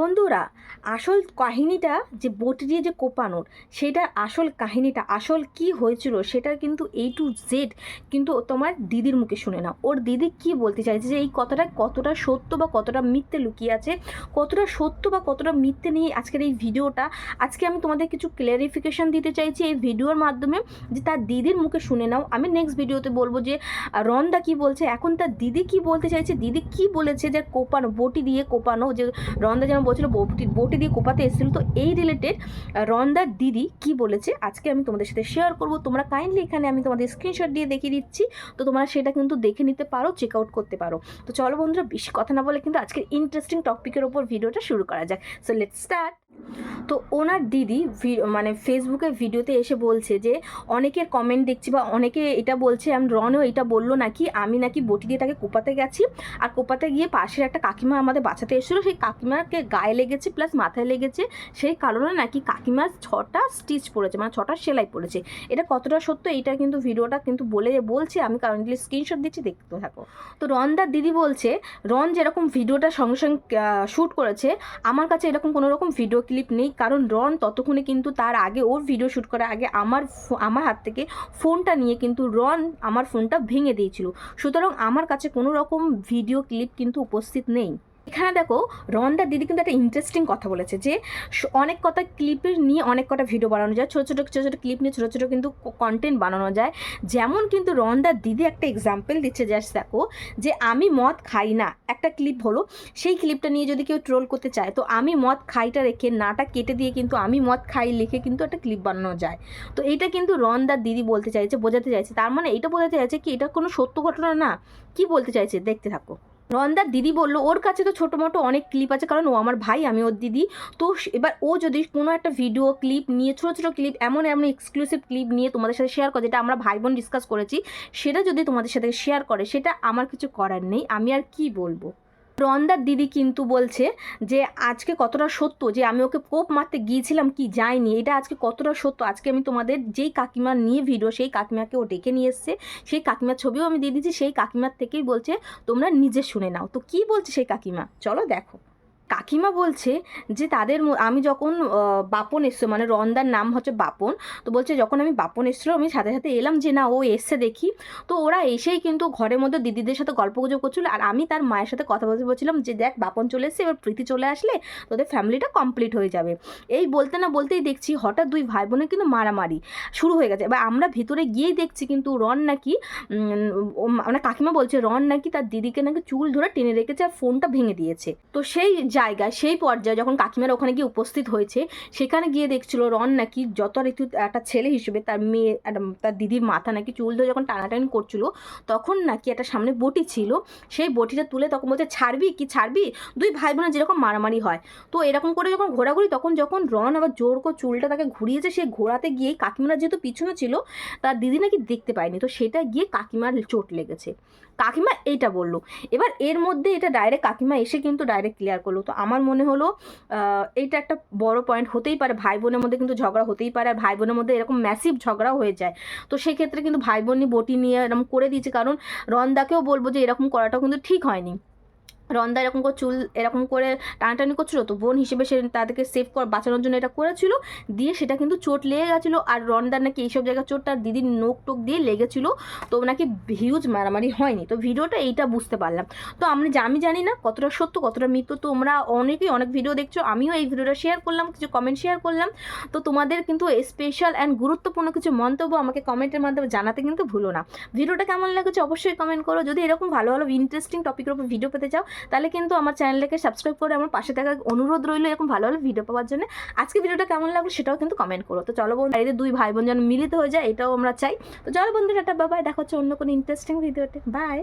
বন্ধুরা, আসল কাহিনীটা যে বটি দিয়ে যে কোপানোর, সেটার আসল কাহিনীটা, আসল কি হয়েছিল সেটার কিন্তু এই টু জেড কিন্তু তোমার দিদির মুখে শুনে নাও। ওর দিদি কি বলতে চাইছে যে এই কথাটা কতটা সত্য বা কতটা মিথ্যে লুকিয়ে আছে, কতটা সত্য বা কতটা মিথ্যে নিয়ে আজকের এই ভিডিওটা, আজকে আমি তোমাদের কিছু ক্লিয়ারিফিকেশন দিতে চাইছি এই ভিডিওর মাধ্যমে যে তার দিদির মুখে শুনে নাও। আমি নেক্সট ভিডিওতে বলব যে, রন্দা কি বলছে, এখন তার দিদি কি বলতে চাইছে, দিদি কি বলেছে যে কোপানো, বটি দিয়ে কোপানো, যে রন্দা যেন বলছিল বটি বটি দিয়ে কোপাতে এসেছিল। তো এই রিলেটেড রন্দার দিদি কি বলেছে, আজকে আমি তোমাদের সাথে শেয়ার করব। তোমরা কাইন্ডলি এখানে আমি তোমাদের স্ক্রিনশট দিয়ে দেখিয়ে দিচ্ছি। তো তোমরা সেটা কিন্তু দেখে নিতে পারো চেক আউট করতে পারো। তো চলো বন্ধুরা, বেশি কথা না বলে কিন্তু আজকের ইন্টারেস্টিং টপিকের ওপর ভিডিওটা শুরু করা যাক। সো লেট স্টার্ট তো ওনার দিদি মানে ফেসবুকে ভিডিওতে এসে বলছে যে, অনেকের কমেন্ট দেখছি বা অনেকে এটা বলছে আমি রনও এটা বলল নাকি? আমি নাকি বটি দিয়ে তাকে কোপাতে গেছি। আর কোপাতে গিয়ে পাশের একটা কাকিমা আমাদের বাঁচাতে এসেছিল। সেই কাকিমাকে গায়ে লেগেছে প্লাস মাথায় লেগেছে। সেই কারণে নাকি কাকিমার ছটা স্টিচ পড়েছে মানে ছটা সেলাই পড়েছে। এটা কতটা সত্য এটা কিন্তু ভিডিওটা কিন্তু বলে বলছে। আমি কারেন্টলি স্ক্রিনশট দিচ্ছি, দেখতে থাকো। তো রনদার দিদি বলছে, রন যেরকম ভিডিওটা সঙ্গে সঙ্গে শ্যুট করেছে, আমার কাছে এরকম কোনো রকম ভিডিও নেই। কারণ রন ততক্ষণে কিন্তু তার আগে ওর ভিডিও শ্যুট করার আগে আমার আমার হাত থেকে ফোনটা নিয়ে কিন্তু রন আমার ফোনটা ভেঙে দিয়েছিল। সুতরাং আমার কাছে কোনো রকম ভিডিও ক্লিপ কিন্তু উপস্থিত নেই। এখানে দেখো রনদার দিদি কিন্তু একটা ইন্টারেস্টিং কথা বলেছে যে অনেক কথা ক্লিপের নিয়ে অনেক কটা ভিডিও বানানো যায়, ছোটো ছোটো ছোটো ছোটো ক্লিপ নিয়ে ছোটো ছোটো কিন্তু কন্টেন্ট বানানো যায়। যেমন কিন্তু রনদার দিদি একটা এক্সাম্পল দিচ্ছে জাস্ট দেখো যে আমি মদ খাই না। একটা ক্লিপ হলো, সেই ক্লিপটা নিয়ে যদি কেউ ট্রোল করতে চায়, তো আমি মদ খাইটা রেখে নাটা কেটে দিয়ে কিন্তু আমি মদ খাই লিখে কিন্তু একটা ক্লিপ বানানো যায়। তো এটা কিন্তু রনদার দিদি বলতে চাইছে, বোঝাতে চাইছে। তার মানে এটা বোঝাতে চাইছে কি এটা কোনো সত্য ঘটনা না? কি বলতে চাইছে? দেখতে থাকো। রনদার দিদি বলল, ওর কাছে তো ছোটো মোটো অনেক ক্লিপ আছে, কারণ ও আমার ভাই, আমি ওর দিদি। তো এবার ও যদি কোনো একটা ভিডিও ক্লিপ নিয়ে, ছোটো ছোটো ক্লিপ এমন এমন এক্সক্লুসিভ ক্লিপ নিয়ে তোমাদের সাথে শেয়ার করে, যেটা আমরা ভাই বোন ডিসকাস করেছি, সেটা যদি তোমাদের সাথে শেয়ার করে, সেটা আমার কিছু করার নেই, আমি আর কি বলব? রন্দার দিদি কিন্তু বলছে যে, আজকে কতটা সত্য যে, আমি ওকে কোপ মারতে গিয়েছিলাম কি যাইনি এটা আজকে কতটা সত্য? আজকে আমি তোমাদের যেই কাকিমা নিয়ে ভিডিও, সেই কাকিমাকে ও ডেকে নিয়ে এসছে। সেই কাকিমার ছবিও আমি দিয়ে দিচ্ছি সেই কাকিমার থেকেই বলছে, তোমরা নিজে শুনে নাও। তো কি বলছে সেই কাকিমা? চলো দেখো। কাকিমা বলছে যে তাদের আমি যখন বাপন এসছো মানে রন্দার নাম হচ্ছে বাপন, তো বলছে যখন আমি বাপন এসেছিল, আমি সাথে সাথে এলাম যে না, ও এসছে দেখি। তো ওরা এসেই কিন্তু ঘরের মধ্যে দিদিদের সাথে গল্প গুজব করছিল, আর আমি তার মায়ের সাথে কথা বলতে বলছিলাম যে দেখ, বাপন চলে এসছে, এবার প্রীতি চলে আসলে তোদের ফ্যামিলিটা কমপ্লিট হয়ে যাবে। এই বলতে না বলতেই দেখছি হঠাৎ দুই ভাই বোনের কিন্তু মারামারি শুরু হয়ে গেছে। এবার আমরা ভিতরে গিয়েই দেখছি কিন্তু রন নাকি মানে কাকিমা বলছে, রন নাকি তার দিদিকে নাকি চুল ধরে টেনে রেখেছে আর ফোনটা ভেঙে দিয়েছে। তো সেই জায়গায় সেই পর্যায়ে যখন কাকিমার ওখানে গিয়ে উপস্থিত হয়েছে, সেখানে গিয়ে দেখছিল রন নাকি যত আর একটু ছেলে হিসেবে তার মেয়ে তার দিদির মাথা নাকি চুল ধরে যখন টানাটানি করছিল, তখন নাকি একটা সামনে বটি ছিল, সেই বটিটা তুলে তখন বলছে, ছাড়বি কি ছাড়বি? দুই ভাই বোনের যেরকম মারামারি হয়। তো এরকম করে যখন ঘোরাঘুরি, তখন যখন রন আবার জোর করে চুলটা তাকে ঘুরিয়েছে, সে ঘোরাতে গিয়ে কাকিমারা যেহেতু পিছনে ছিল, তার দিদি নাকি দেখতে পায়নি, তো সেটা গিয়ে কাকিমার চোট লেগেছে। কাকিমা এইটা বলল। এবার এর মধ্যে এটা ডাইরেক্ট কাকিমা এসে কিন্তু ডাইরেক্ট ক্লিয়ার করল। তো আমার মনে হলো এইটা একটা বড় পয়েন্ট হতেই পারে। ভাই বোনের মধ্যে কিন্তু ঝগড়া হতেই পারে আর ভাই বোনের মধ্যে এরকম ম্যাসিভ ঝগড়াও হয়ে যায়। তো সেক্ষেত্রে কিন্তু ভাই বোনই বটি নিয়ে এরকম করে দিয়েছে। কারণ রন্দাকেও বলব যে এরকম করাটাও কিন্তু ঠিক হয়নি। রন্দা এরকম করে চুল এরকম করে টানাটানি করছিল, তো বোন হিসেবে সে তাদেরকে সেভ কর বাঁচানোর জন্য এটা করেছিল। দিয়ে সেটা কিন্তু চোট লেগে গেছিল, আর রন্দার নাকি এইসব জায়গায় চোট, তার দিদির নোক টোক দিয়ে লেগেছিলো, তো নাকি হিউজ মারামারি হয়নি। তো ভিডিওটা এইটা বুঝতে পারলাম। তো আমি আমি জানি না কতটা সত্য, কতটা মিথ্য তোমরা অনেকেই অনেক ভিডিও দেখছ, আমিও এই ভিডিওটা শেয়ার করলাম, কিছু কমেন্ট শেয়ার করলাম। তো তোমাদের কিন্তু স্পেশাল অ্যান্ড গুরুত্বপূর্ণ কিছু মন্তব্য আমাকে কমেন্টের মাধ্যমে জানাতে কিন্তু ভুলো না। ভিডিওটা কেমন লাগছে অবশ্যই কমেন্ট করো। যদি এরকম ভালো ভালো ইন্টারেস্টিং টপিকের উপর ভিডিও পেতে চাও তাহলে কিন্তু আমার চ্যানেলটাকে সাবস্ক্রাইব করে আমার পাশে থাকার অনুরোধ রইল এরকম ভালো ভালো ভিডিও পাওয়ার জন্য। আজকে ভিডিওটা কেমন লাগল সেটাও কিন্তু কমেন্ট করো। তো চলো বন্ধু বাড়িতে দুই ভাই বোন যেন মিলিত হয়ে যায়, এটাও আমরা চাই। তো চলো বন্ধুরা একটা বাবাই দেখা হচ্ছে অন্য কোনো ইন্টারেস্টিং ভিডিওতে বাই